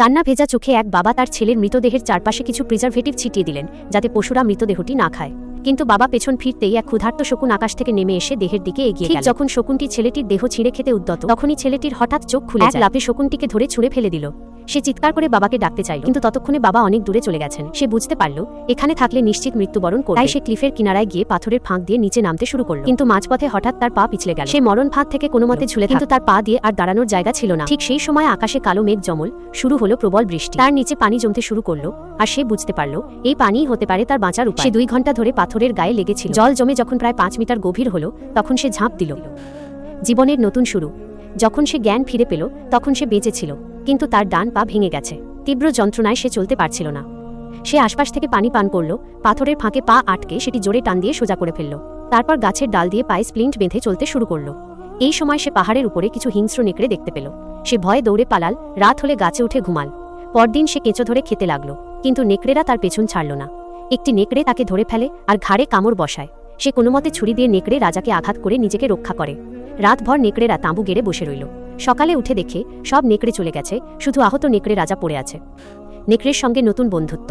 কান্না ভেজা চোখে এক বাবা তার ছেলের মৃতদেহের চারপাশে কিছু প্রিজার্ভেটিভ ছিটিয়ে দিলেন যাতে পশুরা মৃতদেহটি না খায়। কিন্তু বাবা পেছন ফিরতেই এক ক্ষুধার্ত শকুন আকাশ থেকে নেমে এসে দেহের দিকে এগিয়ে গেল। যখন শকুনটি ছেলেটির দেহ ছিঁড়ে খেতে উদ্যত তখনই ছেলেটির হঠাৎ চোখ খুলে লাফে শকুনটিকে ধরে ছুঁড়ে ফেলে দিল। সে চিৎকার করে বাবাকে ডাকতে চাইল। কিন্তু ততক্ষণে বাবা অনেক দূরে চলে গেছেন। সে বুঝতে পারল, এখানে থাকলে নিশ্চিত মৃত্যুবরণ করবে। তাই সে ক্লিফের কিনারায় গিয়ে পাথরের ফাঁক দিয়ে নিচে নামতে শুরু করল। কিন্তু মাঝপথে হঠাৎ তার পা পিছলে গেল। সে মরণ ফাঁক থেকে কোনো মতে ঝুলে কিন্তু তার পা দিয়ে আর দাঁড়ানোর জায়গা ছিল না। ঠিক সেই সময় আকাশে কালো মেঘ জমল, শুরু হলো প্রবল বৃষ্টি। তার নিচে পানি জমতে শুরু করল, আর সে বুঝতে পারল, এই পানিই হতে পারে তার বাঁচার উপায়। সে দুই ঘণ্টা ধরে পাথরের গায়ে লেগেছিল। জল জমে যখন প্রায় পাঁচ মিটার গভীর হলো, তখন সে ঝাঁপ দিল। জীবনের নতুন শুরু। যখন সে জ্ঞান ফিরে পেল, তখন সে বেঁচে ছিল। কিন্তু তার ডান পা ভেঙে গেছে। তীব্র যন্ত্রণায় সে চলতে পারছিল না। সে আশপাশ থেকে পানি পান করল, পাথরের ফাঁকে পা আটকে সেটি জোরে টান দিয়ে সোজা করে ফেলল। তারপর গাছের ডাল দিয়ে পায়ে স্প্লিন্ট বেঁধে চলতে শুরু করল। এই সময় সে পাহাড়ের উপরে কিছু হিংস্র নেকড়ে দেখতে পেল। সে ভয়ে দৌড়ে পালাল, রাত হলে গাছে উঠে ঘুমাল। পরদিন সে কেঁচো ধরে খেতে লাগল, কিন্তু নেকড়েরা তার পেছন ছাড়ল না। একটি নেকড়ে তাকে ধরে ফেলে আর ঘাড়ে কামড় বসায়। সে কোনোমতে ছুরি দিয়ে নেকড়ে রাজাকে আঘাত করে নিজেকে রক্ষা করে। রাতভর নেকড়েরা তাঁবু গেড়ে বসে রইল। সকালে উঠে দেখে সব নেকড়ে চলে গেছে, শুধু আহত নেকড়ে রাজা পড়ে আছে। নেকড়ের সঙ্গে নতুন বন্ধুত্ব।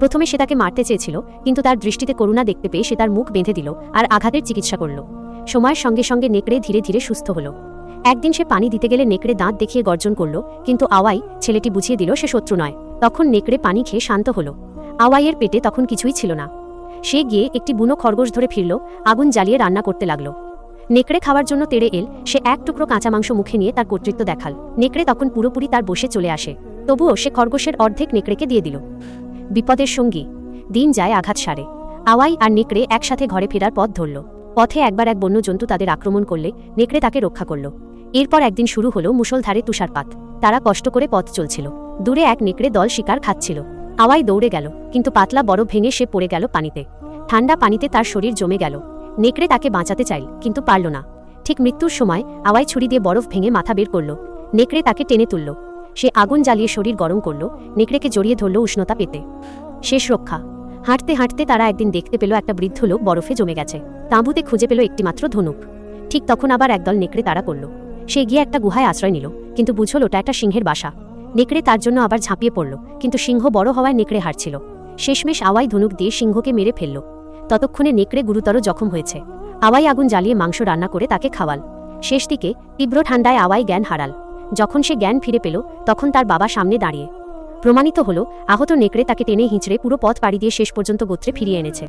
প্রথমে সে তাকে মারতে চেয়েছিল, কিন্তু তার দৃষ্টিতে করুণা দেখতে পেয়ে সে তার মুখ বেঁধে দিল আর আঘাতের চিকিৎসা করল। সময়ের সঙ্গে সঙ্গে নেকড়ে ধীরে ধীরে সুস্থ হলো। একদিন সে পানি দিতে গেলে নেকড়ে দাঁত দেখিয়ে গর্জন করল, কিন্তু আওয়াই ছেলেটি বুঝিয়ে দিল, সে শত্রু নয়। তখন নেকড়ে পানি খেয়ে শান্ত হলো। আওয়াইয়ের পেটে তখন কিছুই ছিল না। সে গিয়ে একটি বুনো খরগোশ ধরে ফিরল, আগুন জ্বালিয়ে রান্না করতে লাগল। নেকড়ে খাওয়ার জন্য তেড়ে এল, সে এক টুকরো কাঁচা মাংস মুখে নিয়ে তার কর্তৃত্ব দেখাল। নেকড়ে তখন পুরোপুরি তার বসে চলে আসে। তবুও সে খরগোশের অর্ধেক নেকড়েকে দিয়ে দিল। বিপদের সঙ্গী, দিন যায় আঘাত সারে। আওয়াই আর নেকড়ে একসাথে ঘরে ফেরার পথ ধরল। পথে একবার এক বন্য জন্তু তাদের আক্রমণ করলে নেকড়ে তাকে রক্ষা করল। এরপর একদিন শুরু হলো মুষলধারে তুষারপাত। তারা কষ্ট করে পথ চলছিল। দূরে এক নেকড়ে দল শিকার খাচ্ছিল। আওয়াই দৌড়ে গেল, কিন্তু পাতলা বরফ ভেঙে সে পড়ে গেল পানিতে। ঠান্ডা পানিতে তার শরীর জমে গেল। নেকড়ে তাকে বাঁচাতে চাইল, কিন্তু পারল না। ঠিক মৃত্যুর সময় আওয়াই ছুরি দিয়ে বরফ ভেঙে মাথা বের করল। নেকড়ে তাকে টেনে তুলল। সে আগুন জ্বালিয়ে শরীর গরম করল। নেকড়েকে জড়িয়ে ধরল উষ্ণতা পেতে। শেষ রক্ষা। হাঁটতে হাঁটতে তারা একদিন দেখতে পেল একটা বৃদ্ধ লোক বরফে জমে গেছে। তাঁবুতে খুঁজে পেল একটিমাত্র ধনুক। ঠিক তখন আবার একদল নেকড়ে তাড়া করল। সে গিয়ে একটা গুহায় আশ্রয় নিল, কিন্তু বুঝল ওটা একটা সিংহের বাসা। নেকড়ে তার জন্য আবার ঝাঁপিয়ে পড়ল, কিন্তু সিংহ বড় হওয়ায় নেকড়ে হারছিল। শেষমেশ আওয়াই ধনুক দিয়ে সিংহকে মেরে ফেলল। ততক্ষণে নেকড়ে গুরুতর জখম হয়েছে। আওয়াই আগুন জ্বালিয়ে মাংস রান্না করে তাকে খাওয়াল। শেষ দিকে তীব্র ঠান্ডায় আওয়াই জ্ঞান হারাল। যখন সে জ্ঞান ফিরে পেল, তখন তার বাবা সামনে দাঁড়িয়ে। প্রমাণিত হল, আহত নেকড়ে তাকে টেনে হিঁচড়ে পুরো পথ পাড়ি দিয়ে শেষ পর্যন্ত গোত্রে ফিরিয়ে এনেছে।